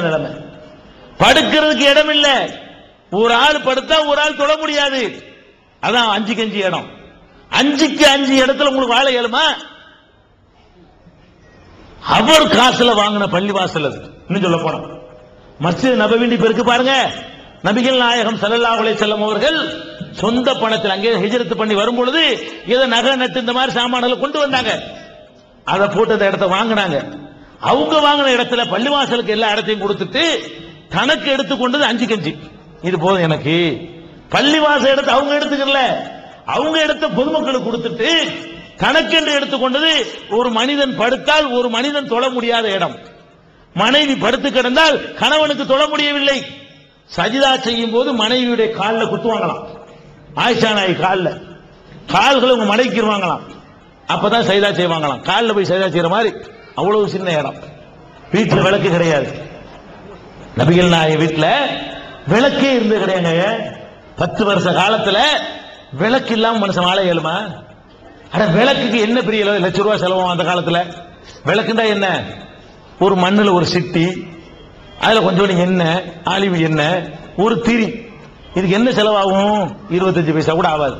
நிலைமை. படுக்கிறதுக்கு இடம் இல்ல ஒரு ஆள் படுத்தா ஒரு ஆள் தொட முடியாது. அதான் அஞ்சுக்கு அஞ்சு இடம். அஞ்சுக்கு அஞ்சு இடத்துல உங்களுக்கு வாழ இயலுமா அவர் காசுல வாங்கின பள்ளிவாசல் அது. இன்னும் சொல்ல போனா மஸ்ஜித் நபவிண்டி பெருக்கு பாருங்க. நபிகள் நாயகம் ஸல்லல்லாஹு அலைஹி வஸல்லம் அவர்கள் சொந்த பணத்தில் அங்கே ஹிஜரத்து பண்ணி வரும் பொழுது ஏதோ நகை நட்டு இந்த மாதிரி சாமான்களை கொண்டு வந்தாங்க. அதை போட்டு அந்த இடத்த வாங்கினாங்க. அவங்க வாங்கின இடத்துல பள்ளிவாசலுக்கு எல்லா இடத்தையும் கொடுத்துட்டு தனக்கு எடுத்துக்கொண்டது அஞ்சு கஞ்சி. இது போதும் எனக்கு. பள்ளிவாசல் எடுத்து அவங்க எடுத்துக்கல. அவங்க எடுத்த பொதுமக்களுக்கு கொடுத்துட்டு கணக்கென்று எடுத்துக்கொண்டது ஒரு மனிதன் படுத்தால் ஒரு மனிதன் தொழ முடியாத இடம். மனைவி படுத்து கிடந்தால் கணவனுக்கு தொழ முடியவில்லை. சஜிதா செய்யும் போது மனைவியுடைய காலில் குத்துவாங்களாம். ஆயிஷா நாய் காலில். கால்களை உங்க மடக்கிடுவாங்களாம் அப்பதான் சைதா செய்வாங்களாம். காலில் போய் சைதா செய்யற மாதிரி. அவ்வளவு சின்ன இடம். வீட்டில் விளக்கு கிடையாது. நபிகள் நாய வீட்டில் விளக்கே இருந்து கிடையாங்க பத்து வருஷ காலத்துல விளக்கு இல்லாம மனுஷன் வாழ இயலுமா? அட விளக்குக்கு என்ன பெரிய லட்ச- லட்ச ரூபாய் அந்த காலத்துல? விளக்குண்டா என்ன? ஒரு மண்ணில் ஒரு சிட்டி அதில் கொஞ்சோண்டு எண்ணெய் ஆலிவு எண்ணெய் ஒரு திரி. இதுக்கு என்ன செலவாகும்? இருபத்தஞ்சு பைசா கூட ஆகாது.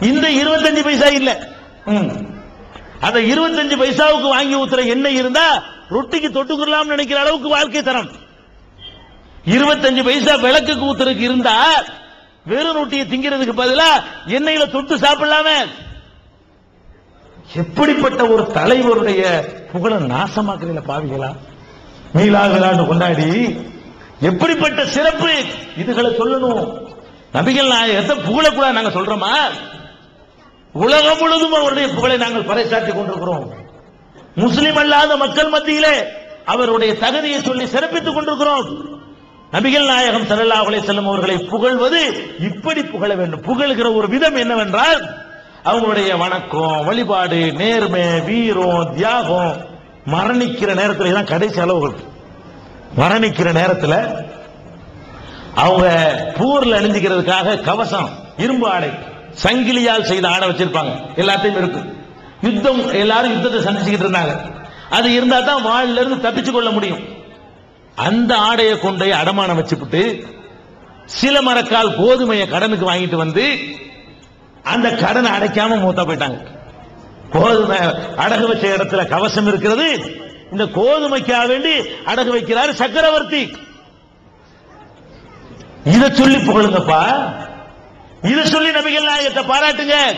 இந்த இருபத்தஞ்சு பைசா இல்லை. ம். அந்த இருபத்தஞ்சு பைசாவுக்கு வாங்கி ஊத்துற எண்ணெய் இருந்தா ரொட்டிக்கு தொட்டுக்கலாம் நினைக்கிற அளவுக்கு வாழ்க்கை தரம். இருபத்தஞ்சு பைசா விளக்குக்கு ஊத்துறதுக்கு இருந்தா வெறும் ரொட்டியை திங்கிறதுக்கு பதிலா எண்ணெயில தொட்டு சாப்பிடலாமே. எப்படிப்பட்ட ஒரு தலைவருடைய புகழ நாசமாக்குறீங்களா பாவிகளா? மீளாகலான்னு கொண்டாடி எப்படிப்பட்ட சிறப்பு இதுகளை சொல்லணும். நபிகள் நாயகத்தை புகழக்கூடாது நாங்க சொல்றோமா? உலகம் முழுதும் அவருடைய புகழை நாங்கள் பறைசாற்றிக் கொண்டிருக்கிறோம். முஸ்லிம் அல்லாத மக்கள் மத்தியிலே அவருடைய தகுதியை சொல்லி சிறப்பித்துக் கொண்டிருக்கிறோம். நபிகள் நாயகம் ஸல்லல்லாஹு அலைஹி செல்லும் அவர்களை புகழ்வது இப்படி புகழ வேண்டும். புகழ்கிற ஒரு விதம் என்னவென்றால் அவங்களுடைய வணக்கம் வழிபாடு நேர்மை வீரம் தியாகம் மரணிக்கிற நேரத்தில் தான் கடைசி அளவுகள். மரணிக்கிற நேரத்தில் அவங்க பூர்ல அணிஞ்சுக்கிறதுக்காக கவசம் இரும்பு ஆடை. சங்கிலியால் செய்த ஆடை வச்சிருப்பாங்க. எல்லாத்தையும் இருக்கு. யுத்தம் எல்லாரும் யுத்தத்தை சந்திச்சுக்கிட்டு இருந்தாங்க. அது இருந்தா தான் வாழ்ல இருந்து தப்பிச்சு கொள்ள முடியும். அந்த ஆடையை கொண்டு போய் அடமானம் வச்சுப்புட்டு சில மரக்கால் கோதுமையை கடனுக்கு வாங்கிட்டு வந்து அந்த கடனை அடைக்காம மூத்தா போயிட்டாங்க. கோதுமை அடகு வச்ச இடத்துல கவசம் இருக்கிறது. இந்த கோதுமைக்காக வேண்டி அடகு வைக்கிறார் சக்கரவர்த்தி. இதை சொல்லி புகழுங்கப்பா. இது சொல்லி நபிகள் நாயகத்தை பாராட்டுங்க.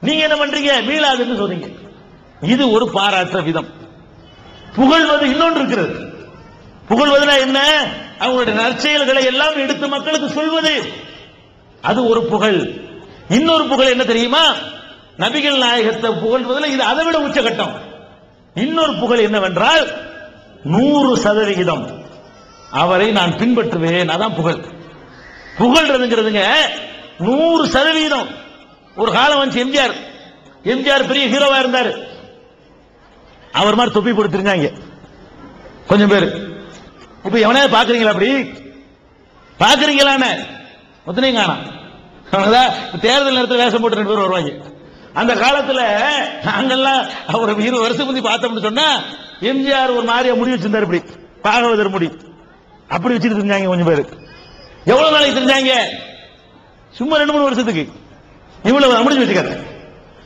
நீங்க என்ன பண்றீங்க? மீளாதுன்னு சொல்றீங்க இது ஒரு பாராட்டுற விதம். புகழ்வது இன்னொன்று இருக்கிறது. புகழ்வதுனா என்ன? அவங்களுடைய நற்செயல்களை எல்லாம் எடுத்து மக்களுக்கு சொல்வது. அது ஒரு புகழ். இன்னொரு புகழ் என்ன தெரியுமா? நபிகள் நாயகத்தை புகழ்வதில் இது அதை விட உச்சகட்டம். இன்னொரு புகழ் என்னவென்றால் நூறு சதவிகிதம். அவரை நான் பின்பற்றுவேன். அதான் புகழ். புகழ்றதுங்கிறதுங்க நூறு சதவீதம். ஒரு காலம் வந்து எம்ஜிஆர். எம்ஜிஆர் பெரிய ஹீரோவா இருந்தார். அவர் மாதிரி தொப்பி கொடுத்துருந்தாங்க கொஞ்சம் பேர். இப்ப எவனே பாக்குறீங்களா அப்படி? பாக்குறீங்களான்னு. காணா அவங்கதான் தேர்தல் நேரத்தில் வேஷம் போட்டு ரெண்டு பேர் வருவாங்க. அந்த காலத்துல நாங்கெல்லாம் அவர் இருபது வருஷம் முந்தி பார்த்தோம்னு சொன்னா எம்ஜிஆர் ஒரு மாதிரியா முடி வச்சிருந்தாரு இப்படி. பாகவதர் முடி. அப்படி வச்சுட்டு இருந்தாங்க கொஞ்சம் பேர். எவ்வளவு நாளைக்கு தெரிஞ்சாங்க சும்மா ரெண்டு மூணு வருஷத்துக்கு. இவ்வளவு முடிஞ்சு வச்சுக்காரு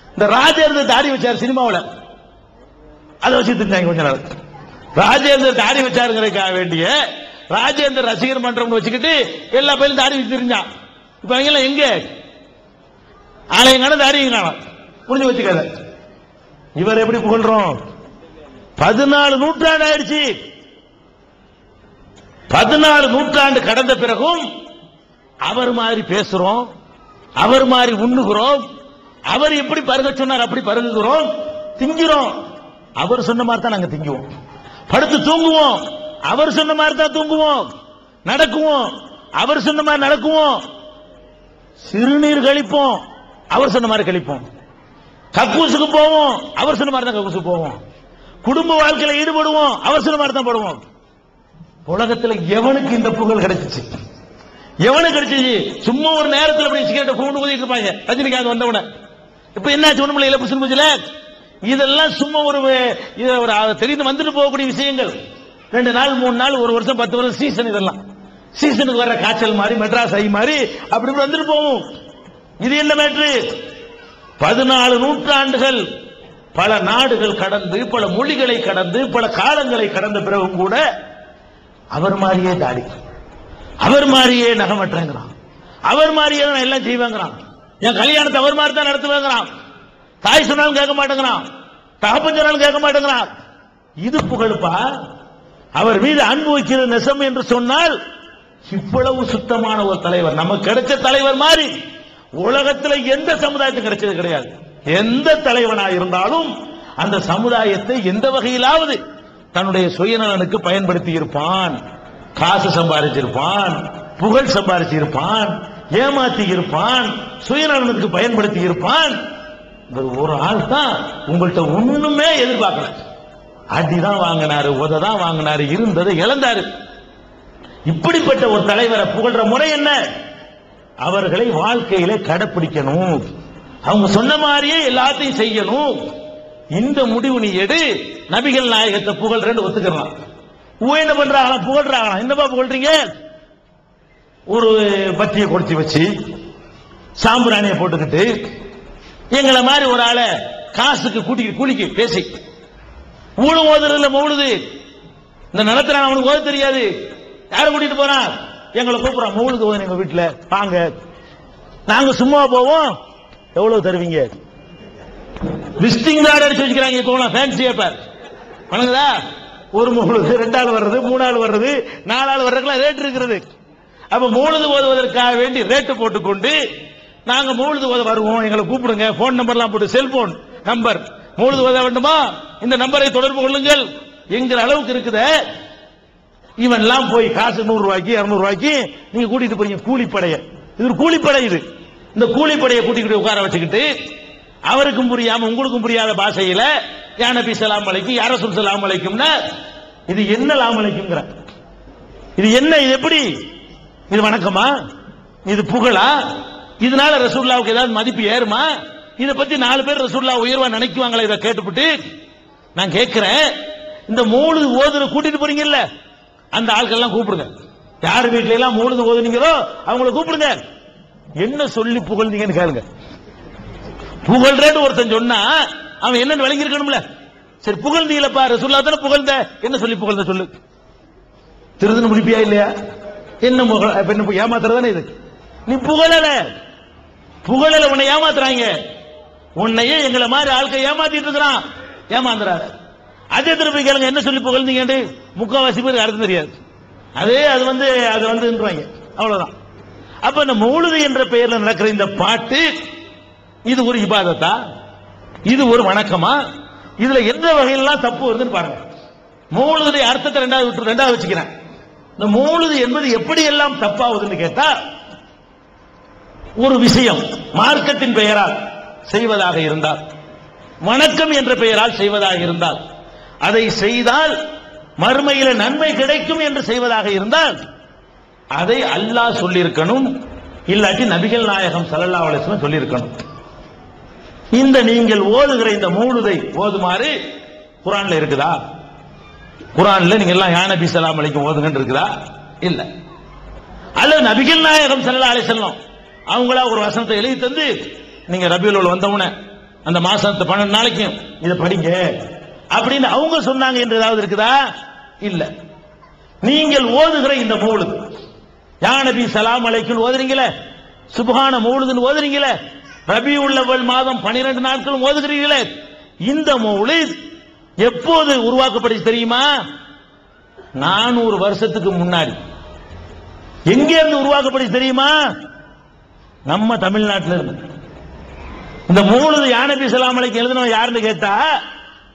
இந்த ராஜேந்திர தாடி வச்சார் சினிமாவுல. அதை வச்சு தெரிஞ்சாங்க கொஞ்ச நாள். ராஜேந்திர தாடி வச்சாருங்கிறதுக்காக வேண்டிய ராஜேந்திர ரசிகர் மன்றம்னு வச்சுக்கிட்டு எல்லா பயிலும் தாடி வச்சு தெரிஞ்சான் இப்ப அவங்க எங்க? ஆலயம் காணும் தாடியும் காணும் புரிஞ்சு வச்சுக்காத இவர் எப்படி புகழ்றோம்? பதினாலு நூற்றாண்டு ஆயிடுச்சு. பதினாலு நூற்றாண்டு கடந்த பிறகும் அவர் மாதிரி பேசுறோம் அவர் மாதிரி உண்ணுகிறோம் அவர் எப்படி பருக சொன்னார் அப்படி பருகுகிறோம் திங்கிறோம். அவர் சொன்ன மாதிரி தான் நாங்க திங்குவோம். படுத்து தூங்குவோம் அவர் சொன்ன மாதிரி தான் தூங்குவோம் நடக்குவோம் அவர் சொன்ன மாதிரி நடக்குவோம். சிறுநீர் கழிப்போம் அவர் சொன்ன மாதிரி கழிப்போம். கக்கூசுக்கு போவோம் அவர் சொன்ன மாதிரி தான் கக்கூசுக்கு போவோம். குடும்ப வாழ்க்கையில ஈடுபடுவோம் அவர் சொன்ன மாதிரி தான் போடுவோம். உலகத்துல எவனுக்கு இந்த புகழ் கிடைச்சிச்சு? எவனை கிடைச்சிச்சு சும்மா ஒரு நேரத்தில் அப்படி சிகரெட்டை கொண்டு ஊதிட்டு இருப்பாங்க. ரஜினிகாந்த் வந்தவன இப்ப என்னாச்சு ஒண்ணுமில்ல. இழப்பு புரிஞ்சுல இதெல்லாம் சும்மா ஒரு இது ஒரு தெரிந்து வந்துட்டு போகக்கூடிய விஷயங்கள். ரெண்டு நாள் மூணு நாள் ஒரு வருஷம் பத்து வருஷம் சீசன் இதெல்லாம். சீசனுக்கு வர காய்ச்சல் மாதிரி மெட்ராஸ் ஐ மாதிரி அப்படி இப்படி வந்துட்டு போகும். இது என்ன மேட்ரு பதினாலு நூற்றாண்டுகள் பல நாடுகள் கடந்து பல மொழிகளை கடந்து பல காலங்களை கடந்த பிறகும் கூட அவர் மாதிரியே தாடி. அவர் மாதிரியே நகமற்றங்கிறான் அவர் மாதிரியே நான் எல்லாம் செய்வேங்கிறான். என் கல்யாணத்தை அவர் மாதிரி தான் நடத்துவேங்கிறான். தாய் சொன்னாலும் கேட்க மாட்டேங்கிறான். தகப்பன் சொன்னாலும் கேட்க மாட்டேங்கிறான். இது புகழ்ப்பா? அவர் மீது அன்பு வைக்கிறது நெசம் என்று சொன்னால் இவ்வளவு சுத்தமான ஒரு தலைவர். நமக்கு கிடைச்ச தலைவர் மாதிரி உலகத்துல எந்த சமுதாயத்துக்கு கிடைச்சது கிடையாது. எந்த தலைவனா இருந்தாலும் அந்த சமுதாயத்தை எந்த வகையிலாவது தன்னுடைய சுயநலனுக்கு பயன்படுத்தி இருப்பான். காசு சம்பாதிச்சிருப்பான் புகழ் சம்பாதிச்சிருப்பான் ஏமாத்தி இருப்பான் சுயநலனுக்கு பயன்படுத்தி இருப்பான் ஒரு ஆள் தான் உங்கள்கிட்ட ஒண்ணுமே எதிர்பார்க்கல. அடிதான் வாங்கினாரு உத தான் வாங்கினாரு இருந்ததை இழந்தாரு. இப்படிப்பட்ட ஒரு தலைவரை புகழ்ற முறை என்ன? அவர்களை வாழ்க்கையில கடைப்பிடிக்கணும். அவங்க சொன்ன மாதிரியே எல்லாத்தையும் செய்யணும். இந்த முடிவு நீ எடு நபிகள் நாயகத்தை புகழ்றேன்னு ஒத்துக்கலாம் என்ன பண்றாங்களா புகழ்றாங்களா என்னப்பா புகழ்றீங்க? ஒரு பத்தியை கொளுத்தி வச்சு சாம்பிராணியை போட்டுக்கிட்டு எங்களை மாதிரி ஒரு ஆளை காசுக்கு கூட்டிக்கு கூலிக்கு பேசி. ஊழு ஓதுறதுல மௌழுது இந்த நிலத்துல அவனுக்கு ஓத தெரியாது. யாரை கூட்டிட்டு போறான் எங்களை கூப்பிடுறான் மௌழுது ஓதுன எங்க வீட்டுல. வாங்க. நாங்க சும்மா போவோம். எவ்வளவு தருவீங்க? விசிட்டிங் கார்டு அடிச்சு வச்சுக்கிறாங்க இப்போ ஃபேன்சி பேப்பர் வணங்குதா? ஒரு மூணுது ரெண்டாள் வர்றது மூணாள் வர்றது நாலாள் வர்றதுக்குலாம் ரேட் இருக்கிறது அப்ப மூழுது ஓதுவதற்காக வேண்டி ரேட்டு போட்டுக்கொண்டு நாங்க மூழுது ஓத வருவோம் எங்களை கூப்பிடுங்க. போன் நம்பர்லாம் போட்டு செல்போன் நம்பர் மூழுது ஓத வேண்டுமா? இந்த நம்பரை தொடர்பு கொள்ளுங்கள் என்கிற அளவுக்கு இருக்குத. இவன் எல்லாம் போய் காசு நூறு ரூபாய்க்கு இருநூறு ரூபாய்க்கு நீங்க கூட்டிட்டு போறீங்க. கூலிப்படைய. இது ஒரு கூலிப்படை இது. இந்த கூலிப்படையை கூட்டிக்கிட்டு உட்கார வச்சுக்கிட்டு அவருக்கும் புரியாம உங்களுக்கும் புரியாத பாஷையில யா நபி சலாம் அலைக்கும் யார சொல் சலாம் அலைக்கும்னா இது என்ன லாம் அலைக்குங்கிற இது என்ன இது எப்படி? இது வணக்கமா? இது புகழா? இதனால ரசூல்லாவுக்கு ஏதாவது மதிப்பு ஏறுமா? இத பத்தி நாலு பேர் ரசூல்லா உயர்வா நினைக்குவாங்களா இதை கேட்டுப்பட்டு நான் கேட்கிறேன். இந்த மூணு ஓதுற கூட்டிட்டு போறீங்கல்ல அந்த ஆட்கள் எல்லாம் கூப்பிடுங்க. யார் வீட்ல எல்லாம் மூணு ஓதுனீங்களோ அவங்கள கூப்பிடுங்க. என்ன சொல்லி புகழ்ந்தீங்கன்னு கேளுங்க. புகழ்றேன்னு ஒருத்தன் சொன்னா அவன் என்னன்னு விளங்கியிருக்கணும்ல. சரி புகழ்ந்தீங்களப்பா பாரு தானே புகழ்ந்த. என்ன சொல்லி புகழ்ந்த சொல்லு. திருதுன்னு முடிப்பியா இல்லையா? என்ன புகழ என்ன ஏமாத்துறதானே இது? நீ புகழல. புகழல உன்னை ஏமாத்துறாங்க. உன்னையே எங்களை மாதிரி ஆட்கள் ஏமாத்திட்டு இருக்கிறான். ஏமாந்துறாரு அதே திருப்பி கேளுங்க என்ன சொல்லி புகழ்ந்தீங்கன்னு முக்காவாசி பேர் அர்த்தம் தெரியாது. அதே அது வந்து அது வந்துன்றாங்க அவ்வளவுதான். அப்ப இந்த மௌலுது என்ற பெயர்ல நடக்கிற இந்த பாட்டு இது ஒரு இபாதத்தா? இது ஒரு வணக்கமா? இதுல எந்த வகையிலாம் தப்பு வருதுன்னு பாருங்க. மௌலுடைய அர்த்தத்தை ரெண்டாவது விட்டு ரெண்டாவது வச்சுக்கிறேன். இந்த மூலது என்பது எப்படி எல்லாம் தப்பாகுதுன்னு கேட்டா ஒரு விஷயம் மார்க்கத்தின் பெயரால் செய்வதாக இருந்தால் வணக்கம் என்ற பெயரால் செய்வதாக இருந்தால் அதை செய்தால் மறுமையில நன்மை கிடைக்கும் என்று செய்வதாக இருந்தால் அதை அல்லாஹ் சொல்லியிருக்கணும் இல்லாட்டி நபிகள் நாயகம் சல்லல்லா அலைஹி சொல்லியிருக்கணும். இந்த நீங்கள் ஓதுகிற இந்த மூடுதை ஓதுமாறு குரான்ல இருக்குதா? குரான்ல நீங்க எல்லாம் யா நபி சலாம் அலைஹி ஓதுங்கன்னு இருக்குதா? இல்ல. அல்லது நபிகள் நாயகம் ஸல்லல்லாஹு அலை செல்லும் அவங்களா ஒரு வசனத்தை எழுதி தந்து நீங்க ரபியுல் அவல் வந்தவுடனே அந்த மாசத்து பன்னெண்டு நாளைக்கும் இதை படிங்க அப்படின்னு அவங்க சொன்னாங்க என்று ஏதாவது இருக்குதா? இல்ல. நீங்கள் ஓதுகிற இந்த மூழுது யா நபி சலாம் அலைக்குள் ஓதுறீங்களே? சுபகான மூழுதுன்னு ஓதுறீங்களே? ரபி உள்ளவள் மாதம் பனிரெண்டு நாட்களும் ஓதுகிறீங்களே இந்த மௌலித் எப்போது உருவாக்கப்பட்டு தெரியுமா? நானூறு வருஷத்துக்கு முன்னாடி. எங்க இருந்து உருவாக்கப்பட்டு தெரியுமா? நம்ம தமிழ்நாட்டில் இருந்து இந்த மூணு யானபி சலாமலைக்கு எழுதினவன் யாருன்னு கேட்டா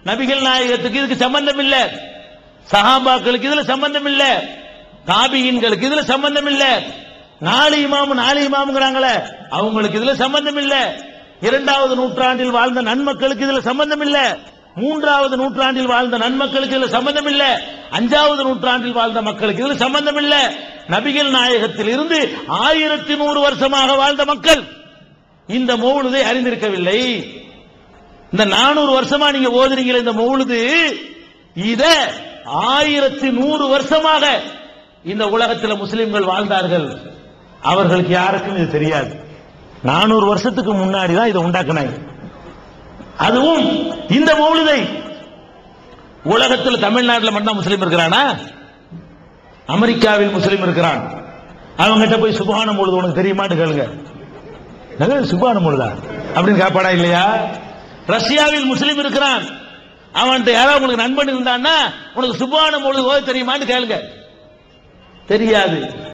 நபிகள் நாயகத்துக்கு இதுக்கு சம்பந்தம் இல்ல சஹாபாக்களுக்கு இதுல சம்பந்தம் இல்ல தாபியின்களுக்கு இதுல சம்பந்தம் இல்லை நாலு இமாமு நாலு இமாமுங்கிறாங்களே அவங்களுக்கு இதுல சம்பந்தம் இல்ல. இரண்டாவது நூற்றாண்டில் வாழ்ந்த நன்மக்களுக்கு இதுல சம்பந்தம் இல்ல. மூன்றாவது நூற்றாண்டில் வாழ்ந்த நன்மக்களுக்கு இதுல சம்பந்தம் இல்ல. அஞ்சாவது நூற்றாண்டில் வாழ்ந்த மக்களுக்கு இதுல சம்பந்தம் இல்ல. நபிகள் நாயகத்தில் இருந்து ஆயிரத்தி நூறு வருஷமாக வாழ்ந்த மக்கள் இந்த மௌலுதை அறிந்திருக்கவில்லை. இந்த நானூறு வருஷமா நீங்க ஓதுறீங்களே இந்த மௌலுது இத ஆயிரத்தி நூறு வருஷமாக இந்த உலகத்தில் முஸ்லிம்கள் வாழ்ந்தார்கள். அவர்களுக்கு யாருக்கும் இது தெரியாது. நானூறு வருஷத்துக்கு முன்னாடி தான் இதை உண்டாக்குனாங்க. அதுவும் இந்த மௌலிதை உலகத்தில் தமிழ்நாட்டில் மட்டும் முஸ்லீம் இருக்கிறானா? அமெரிக்காவில் முஸ்லீம் இருக்கிறான். அவங்ககிட்ட போய் சுபான பொழுது உனக்கு தெரியுமான்னு கேளுங்க. நல்ல சுபான பொழுதா அப்படின்னு காப்பாடா இல்லையா? ரஷ்யாவில் முஸ்லீம் இருக்கிறான். அவன்கிட்ட யாராவது உங்களுக்கு நண்பன் இருந்தான்னா உனக்கு சுபான பொழுது தெரியுமான்னு கேளுங்க. தெரியாது.